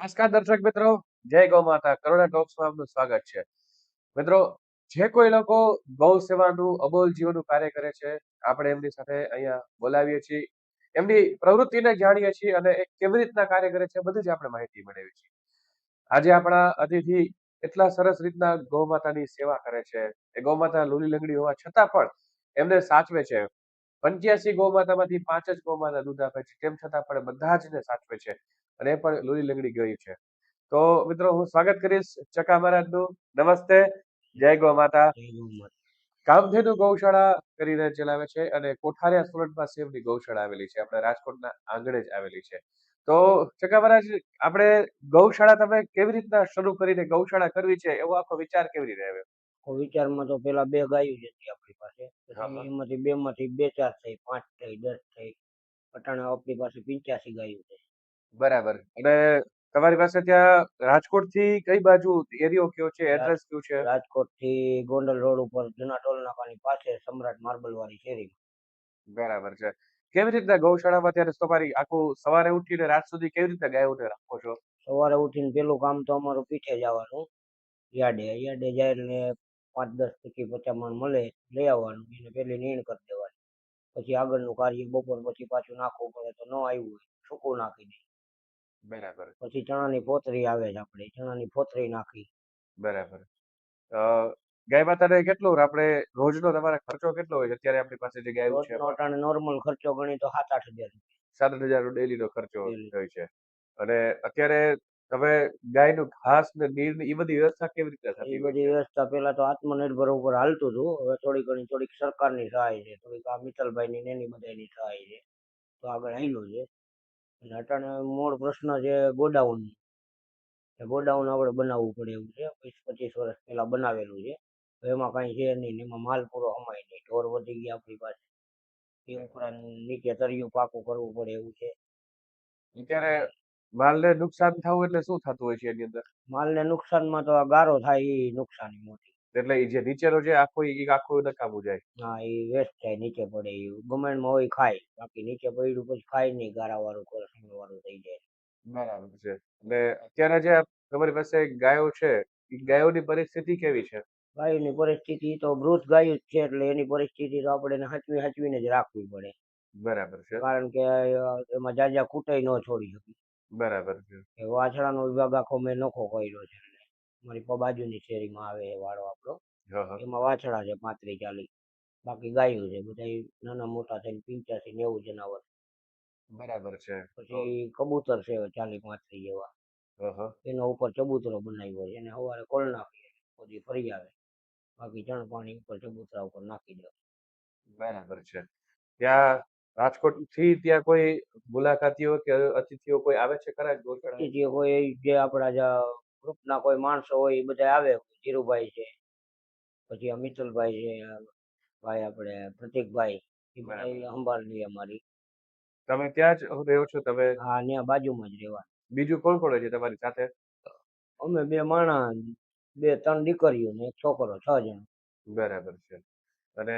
નમસ્કાર દર્શક મિત્રો, જય ગૌ માતા. કરુણા ટોક્સમાં આપનું સ્વાગત છે. મિત્રો, જે કોઈ લોકો ગૌ સેવાનું, અબોલ જીવનનું કાર્ય કરે છે, આપણે એમની સાથે અહીંયા બોલાવીએ છીએ. એમની પ્રવૃત્તિને જાણીએ છીએ અને એ કેવી રીતના કાર્ય કરે છે, બધી જ આપણે માહિતી મેળવી છીએ. આજે આપણા અતિથિ એટલા સરસ રીતના ગૌ માતાની સેવા કરે છે. એ ગૌ માતા લૂલી લંગડી હોવા છતાં પણ એમને સાચવે છે. પંચ્યાસી ગૌ માતામાંથી પાંચ જ ગૌ માતા દૂધ આપે છે. તેમ છતાં પણ બધા જ ને સાચવે છે. અને એ પણ લૂલી લંગડી ગયું છે. તો મિત્રો હું સ્વાગત કરીશ ચકા મહારાજનું. નમસ્તે. જય ગો માતા. કામધેનુ ગૌશાળા કરીને ચલાવે છે અને કોઠારિયા સુરત સેવની ગૌશાળા આવેલી છે. આપણે રાજકોટના આંગણે જ આવેલી છે. તો ચકા મહારાજ આપણે ગૌશાળા તમે કેવી રીતના શરૂ કરીને ગૌશાળા કરવી છે? એવો આખો વિચાર કેવી રીતે આવ્યો? વિચારમાં તો પેલા બે ગાયો જ હતી આપણી પાસે. એમાંથી બે માંથી બે ચાર થઈ પાંચ થઈ દસ થઈ. અટાણે આપણી પાસે પંચ્યાસી ગાયો છે. બરાબર. અને તમારી પાસે ત્યાં રાજકોટથી કઈ બાજુ એરિયો કયો છે? એડ્રેસ કયું છે? રાજકોટથી ગોંડલ રોડ ઉપર જૂના ટોલ નાકાની પાસે સમ્રાટ માર્બલ વાળી શેરી બરાબર છે. કેવી રીતના ગૌશાળામાં ત્યારે તમારી આખું સવારે ઉઠીને રાત સુધી કેવી રીતના ગાયોને રાખો છો? સવારે ઉઠીને પેલું કામ તો અમારું પીઠે જવાનું યાર્ડે યાર્ડે જાય એટલે પાંચ દસ ટકી પચાસ મણ મળે લઈ આવવાનું. એને પેલી નીણ કરી દેવાની. પછી આગળનું કાર્ય બપોર પછી પાછું નાખવું પડે તો ન આવ્યું હોય સૂકું નાખી દે. બરાબર. પછી ચણાની ફોતરી આવે છે આપણે ચણાની ફોતરી નાખી. બરાબર. ગાય માતાને કેટલું આપણે રોજનો તમારા ખર્ચો કેટલો હોય છે? અત્યારે આપણી પાસે જે ગાય છે રોજનો નોર્મલ ખર્ચો ગણી તો સાત આઠ હજાર સાત હજાર ડેલી નો ખર્ચો. હોય છે. અને અત્યારે તમે ગાયનું ઘાસ ને નીર ને એ બધી વ્યવસ્થા કેવી રીતે થતી એ બધી વ્યવસ્થા પેલા તો આત્મનિર્ભર ઉપર હાલતું હતું હવે થોડી ઘણી થોડીક સરકારની સહાય છે થોડીક આ મિત્તલભાઈની ને એની બધાની સહાય છે. તો આગળ આવેલું છે. અને અટાણે મૂળ પ્રશ્ન છે ગોડાઉન. ગોડાઉન આપણે બનાવવું પડે એવું છે. વીસ પચીસ વર્ષ પહેલા બનાવેલું છે. એમાં કાંઈ છે નહીં એમાં માલ પૂરો અમાય નહીં. ઢોર વધી ગયા આપણી પાસે. એ ઉપરાંત નીચે તરિયું પાકું કરવું પડે એવું છે. અત્યારે માલને નુકસાન થવું એટલે શું થતું હોય છે એની અંદર? માલને નુકસાનમાં તો આ ગારો થાય એ નુકસાની મોટી. એટલે એ જે નીચેનો જે આખો એ આખું નકામું જાય હા એ વેસ્ટ થાય નીચે પડે એ ગમેન્ટમાં હોય ખાય બાકી નીચે પડ્યું પછી ખાય નહીં ગારા વાળું કોરસણ વાળું થઈ જાય. બરાબર છે. એટલે અત્યારે જે તમારી પાસે ગાયો છે એ ગાયોની પરિસ્થિતિ કેવી છે? ગાયોની પરિસ્થિતિ તો મૃત ગાયો જ છે એટલે એની પરિસ્થિતિ તો આપણે હાચવી હાચવીને જ રાખવી પડે. બરાબર છે. કારણ કે એમાં જાજા કૂટાઈ ન છોડી શકી. બરાબર છે. વાછડાનો વિભાગ આખો મેં નોખો કર્યો છે. એટલે મારી પ- બાજુની શેરીમાં આવે એ વાળો આપણો. એમાં વાછડા છે પાંત્રીસ ચાલીસ. બાકી ગાયો છે બધા નાના મોટા થઈને પંચ્યાસી નેવું જનાવર બરાબર છે. પછી કબૂતર છે ચાલીસ પાંત્રીસ જેવા. હા ઉપર ચબૂતરો બનાવ્યો છે એને સવારે કોલ નાખીએ પછી ફરી આવે. બાકી ચણ પાણી ઉપર ચબૂતરા ઉપર નાખી દે. બરાબર છે. ત્યાં રાજકોટથી ત્યાં કોઈ મુલાકાતીઓ કે અતિથિઓ કોઈ આવે છે ખરા ગોશાળા અતિથિઓ કોઈ જે આપણા જે ગ્રુપના કોઈ માણસો હોય એ બધા આવે. ધીરુભાઈ છે પછી આ મિત્તલભાઈ છે ભાઈ આપણે પ્રતિકભાઈ એ બધા બરાબર. અમારી. તમે ત્યાં જ રહ્યો છો? તમે હા ત્યાં બાજુમાં જ રહેવા બીજું કોણ કોણ છે તમારી સાથે? અમે બે માણસ બે ત્રણ દીકરીઓ ને એક છોકરો છ જણ. બરાબર છે. અને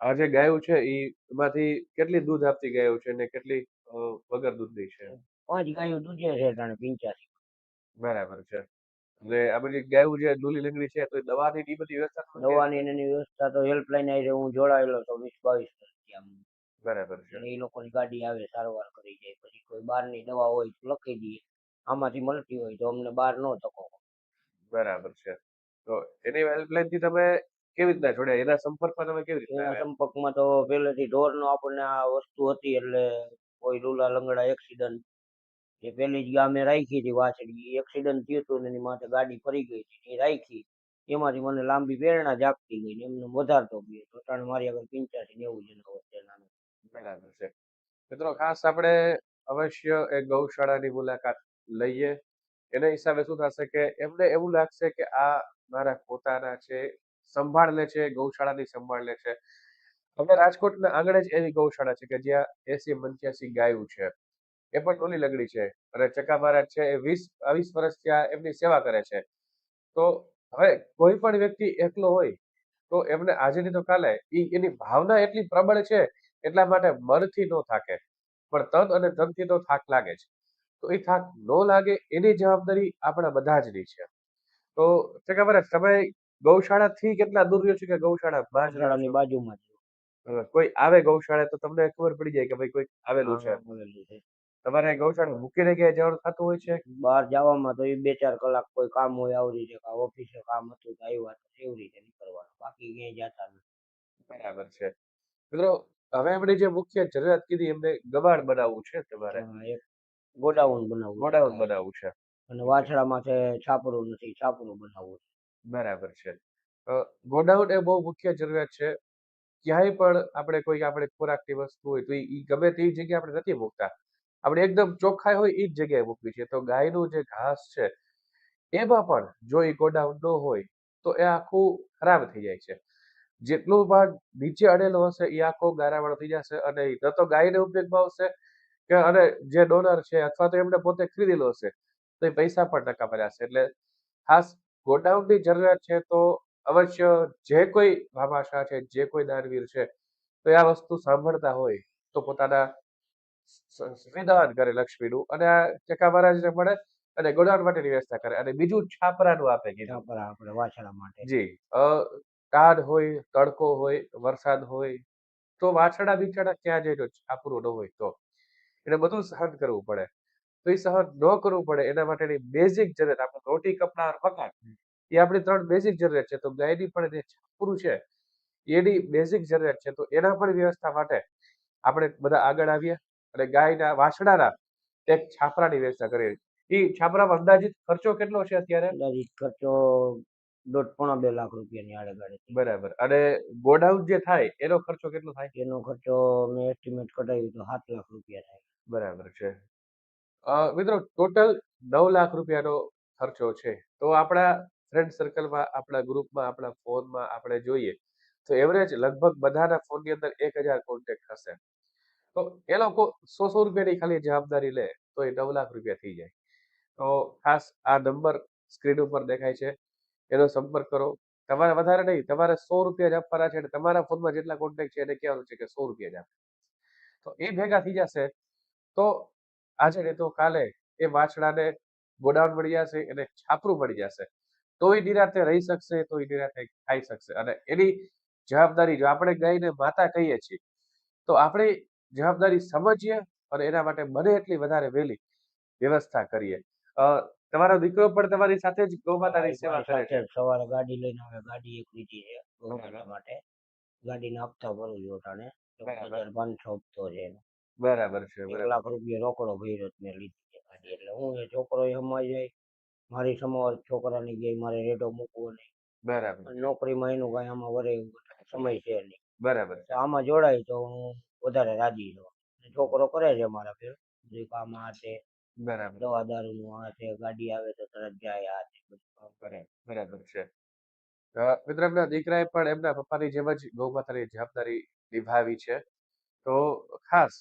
આ જે ગાયું છે એ એમાંથી કેટલી દૂધ આપતી ગાયો છે ને કેટલી વગર દૂધની છે? પાંચ ગાયો દૂધે છે ત્રણ પંચ્યાસી બરાબર છે. એટલે આ બધી ગાયું જે દૂલી લંગડી છે તો દવાની ની બધી વ્યવસ્થા દવાની એની વ્યવસ્થા તો હેલ્પલાઇન આવી હું જોડાયેલો તો વીસ બાવીસ બરાબર છે. એ લોકોની ગાડી આવે સારવાર કરી જાય પછી કોઈ બહારની દવા હોય તો લખી દઈએ આમાંથી મળતી હોય તો અમને બહાર ન તકો બરાબર છે. તો એની હેલ્પલાઈનથી તમે કેવી રીતના જોડ્યા? એના સંપર્કમાં તમે કેવી એના સંપર્કમાં તો પહેલેથી ઢોરનો આપણને આ વસ્તુ હતી એટલે કોઈ લૂલા લંગડા એક્સિડન્ટ એ પેલી જ ગામે રાખી હતી વાછડી. એક્સિડન્ટ થયું હતું એની માથે ગાડી ફરી ગઈ હતી એ રાખી. એમાંથી મને લાંબી પ્રેરણા જાગતી ગઈ ને એમને વધારતો ગયો. તો અટાણે મારી આગળ પંચ્યાસી નેવું જણા વચ્ચે બરાબર છે. મિત્રો, ખાસ આપણે અવશ્ય એ ગૌશાળાની મુલાકાત લઈએ. એના હિસાબે શું થશે કે એમને એવું લાગશે કે આ મારા પોતાના છે સંભાળ લે છે, ગૌશાળાની સંભાળ લે છે. હવે રાજકોટના આંગણે જ એવી ગૌશાળા છે કે જ્યાં એસી પંચ્યાસી ગાયું છે. એ પણ ટોલી લગડી છે અને ચકા મહારાજ છે એ વીસ બાવીસ વર્ષ ત્યાં એમની સેવા કરે છે. તો હવે કોઈ પણ વ્યક્તિ એકલો હોય તો એમને આજે નહીં તો કાલે એની ભાવના એટલી પ્રબળ છે એટલા માટે મનથી નો થાકે. પણ તન અને તનથી તો થાક લાગે છે તો એ થાક નો લાગે એની જવાબદારી આપણા બધા જ ની છે. તો ચકાવરાજ તમે ગૌશાળાથી કેટલા દૂર રહ્યો છો કે જ રહો બાજુમાં કોઈ આવે ગૌશાળા તો તમને ખબર પડી જાય કે ભાઈ કોઈ આવેલું છે. તમારે ગૌશાળા મૂકીને ક્યાંય જવાનું થતું હોય છે? બહાર જવામાં તો એ બે ચાર કલાક કોઈ કામ હોય આવી રીતે કાં ઓફિસે કામ હતું તો આવ્યા તો એવી રીતે નીકળવાનું. બાકી ક્યાંય જતા નથી. બરાબર છે. મિત્રો હવે આપણે જે મુખ્ય જરૂરિયાત કીધી એમને ગબાડ બનાવવું છે તમારે? એક ગોડાઉન બનાવવું ગોડાઉન. બનાવવું છે. અને વાછડામાં છે છાપરું નથી છાપરું બનાવવું બરાબર છે. ગોડાઉન એ બહુ મુખ્ય જરૂરિયાત છે. ક્યાંય પણ આપણે કોઈ આપણે ખોરાકની વસ્તુ હોય તો એ ગમે તે જગ્યાએ આપણે નથી મૂકતા. આપણે એકદમ ચોખ્ખાઈ હોય એ જ જગ્યાએ મૂકવી છે. તો ગાયનું જે ઘાસ છે, એમાં પણ જો એ ગોડાઉન ન હોય, તો એ આખું ખરાબ થઈ જાય છે. જેટલું ભાગ નીચે અડેલો હશે એ આખો ગારાવાળો થઈ જશે અને ન તો ગાયને ઉપયોગમાં આવશે કે અને જે ડોનર છે અથવા તો એમણે પોતે ખરીદેલો હશે, તો એ પૈસા પણ ટકા છે એટલે ખાસ ગોડાઉનની જરૂરિયાત છે તો અવશ્ય જે કોઈ ભામાશા છે, જે કોઈ દાનવીર છે, તો આ વસ્તુ સાંભળતા હોય, તો પોતાના સંવિધાન કરે લક્ષ્મીનું અને આ ચકા મહારાજને મળે અને ગોડાઉન માટેની વ્યવસ્થા કરે અને બીજું છાપરાનું આપે કીધું. આપણે વાછડા માટે. જી કાઢ ટાઢ હોય તડકો હોય વરસાદ હોય તો વાછડા બિચારા ક્યાં જાય છાપરું ન હોય તો. એને બધું સહન કરવું પડે. તો એ સહન ન કરવું પડે એના માટેની બેઝિક જરૂરિયાત આપણે રોટી કપડા મકાન એ આપણી ત્રણ બેઝિક જરૂરિયાત છે. તો ગાયની પણ જે છાપરું છે એની બેઝિક જરૂરિયાત છે. તો એના પણ વ્યવસ્થા માટે આપણે બધા આગળ આવીએ. અને ગાયના વાછડાના એક છાપરાની વ્યવસ્થા કરી એ છાપરામાં અંદાજિત ખર્ચો કેટલો છે અત્યારે? અંદાજિત ખર્ચો દોઢ પોણા બે લાખ રૂપિયાની આડેગાડે બરાબર. અને ગોડાઉન જે થાય એનો ખર્ચો કેટલો થાય? એનો ખર્ચો મેં એસ્ટિમેટ કઢાવ્યું તો સાત લાખ રૂપિયા થાય. બરાબર છે. મિત્રો ટોટલ નવ લાખ રૂપિયાનો ખર્ચો છે. તો આપણા ફ્રેન્ડ સર્કલમાં આપણા ગ્રુપમાં આપણા ફોનમાં આપણે જોઈએ તો એવરેજ લગભગ બધાના ફોનની અંદર એક હજાર કોન્ટેક્ટ હશે. તો એ લોકો સો સો રૂપિયાની ખાલી જવાબદારી લે, તો એ નવ લાખ રૂપિયા થઈ જાય. તો ખાસ આ નંબર સ્ક્રીન ઉપર દેખાય છે. એનો સંપર્ક કરો. તમારે વધારે નહીં, તમારે સો રૂપિયા જ આપવાના છે અને તમારા ફોનમાં જેટલા કોન્ટેક્ટ છે એને કહેવાનું છે કે સો રૂપિયા જ આપે. તો એ ભેગા થઈ જશે. તો આજે નહીં તો કાલે એ વાછડાને ગોડાઉન મળી જશે, એને છાપરું મળી જશે. તો એ નિરાતે રહી શકશે તો એ નિરાતે ખાઈ શકશે. અને એની જવાબદારી જો આપણે ગાયને માતા કહીએ છીએ, તો આપણી જવાબદારી સમજીએ અને એના માટે બને એટલી વધારે વહેલી વ્યવસ્થા કરીએ. તમારો દીકરો પણ તમારી સાથે જ ગૌ માતાની સેવા કરે છે? સવારે ગાડી લઈને આવે ગાડી એક લીધી છે ગૌ બરાબર. માતા માટે. ગાડીના હપ્તા ભરું છું હજાર પાંચસો હપ્તો છે બરાબર છે એક લાખ રૂપિયા રોકડો ભર્યો મેં લીધી છે ગાડી એટલે હું એ છોકરો એ સમાઈ જાય મારી સમાજ છોકરાની જાય મારે રેડો મૂકવો નહીં. બરાબર. નોકરીમાં એનું કાંઈ આમાં વરે સમય છે નહીં. બરાબર. આમાં જોડાય તો હું વધારે રાજી છું છોકરો કરે છે મારા ફેર કામ આ છે બરાબર. દવા દારૂનું આ છે ગાડી આવે તો તરત જાય આ બધું કરે. બરાબર છે. મિત્ર એમના દીકરાએ પણ એમના પપ્પાની જેમ જ ગૌ માતાની જવાબદારી નિભાવી છે. તો ખાસ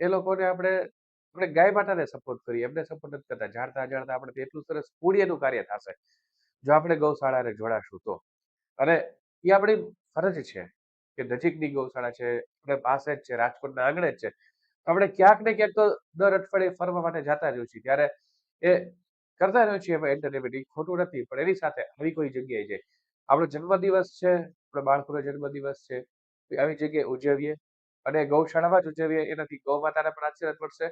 એ લોકોને આપણે આપણે ગાય માતાને સપોર્ટ કરીએ. એમને સપોર્ટ નથી કરતા. જાણતા જાણતા આપણે એટલું સરસ પુણ્યનું કાર્ય થશે. જો આપણે ગૌશાળાને જોડાશું તો. અને એ આપણી ફરજ છે. કે નજીકની ગૌશાળા છે, આપણે પાસે જ છે, રાજકોટના આંગણે જ છે. આપણે ક્યાંક ને ક્યાંક તો દર અઠવાડિયે ફરવા માટે જતા રહ્યું છીએ. ત્યારે એ કરતા રહ્યો છીએ, એમાં entertainment. ખોટું નથી, પણ એની સાથે આવી કોઈ જગ્યાએ જાય આપણો જન્મદિવસ છે, આપણા બાળકોનો જન્મદિવસ છે આવી જગ્યાએ ઉજવીએ અને ગૌશાળામાં જ ઉજવીએ. એનાથી ગૌ માતાને પણ આશીર્વાદ મળશે.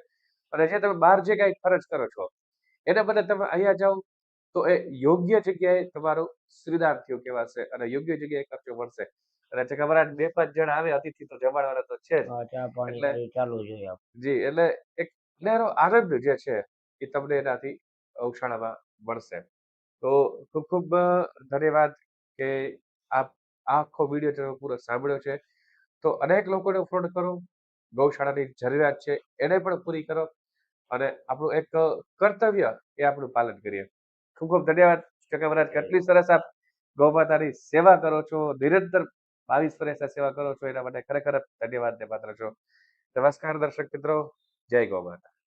અને જે તમે બહાર જે કાંઈ ખર્ચ કરો છો, એને બદલે તમે અહીંયા જાઓ તો એ યોગ્ય જગ્યાએ તમારું શ્રીદાન થયું કહેવાશે અને યોગ્ય જગ્યાએ ખર્ચો મળશે. અને જે ખબર બે પાંચ જણ આવે અતિથિ તો જમાડવાના તો છે એટલે- ચાલુ જ જી એટલે એક અનેરો આનંદ જે છે એ તમને એનાથી ગૌશાળામાં મળશે. તો ખૂબ ખૂબ ધન્યવાદ કે આપ આખો વીડિયો તમે પૂરો સાંભળ્યો છે. તો અનેક લોકોને ફોન કરો ગૌશાળાની જરૂરિયાત છે એને પણ પૂરી કરો અને આપણું એક કર્તવ્ય એ આપણું પાલન કરીએ. ખૂબ ખૂબ ધન્યવાદ. ચકાવરાજ કેટલી સરસ આપ ગૌ માતાની સેવા કરો છો. નિરંતર બાવીસ વર્ષ સેવા કરો છો, એના માટે ખરેખર ધન્યવાદ ને પાત્ર છો. નમસ્કાર દર્શક મિત્રો, જય ગૌ માતા